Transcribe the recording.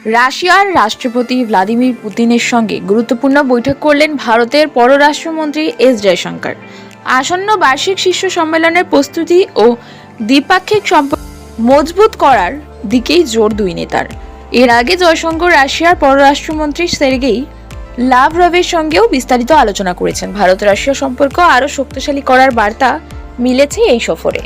রাশিয়ার রাষ্ট্রপতি ভ্লাদিমির পুতিনের সঙ্গে গুরুত্বপূর্ণ বৈঠক করলেন ভারতের পররাষ্ট্রমন্ত্রী এস জয়শঙ্কর। আসন্ন বার্ষিক শীর্ষ সম্মেলনের প্রস্তুতি ও দ্বিপাক্ষিক সম্পর্ক মজবুত করার দিকেই জোর দুই নেতার। এর আগে জয়শঙ্কর রাশিয়ার পররাষ্ট্রমন্ত্রী সের্গেই লাভরভের সঙ্গেও বিস্তারিত আলোচনা করেছেন। ভারত রাশিয়া সম্পর্ক আরও শক্তিশালী করার বার্তা মিলেছে এই সফরে।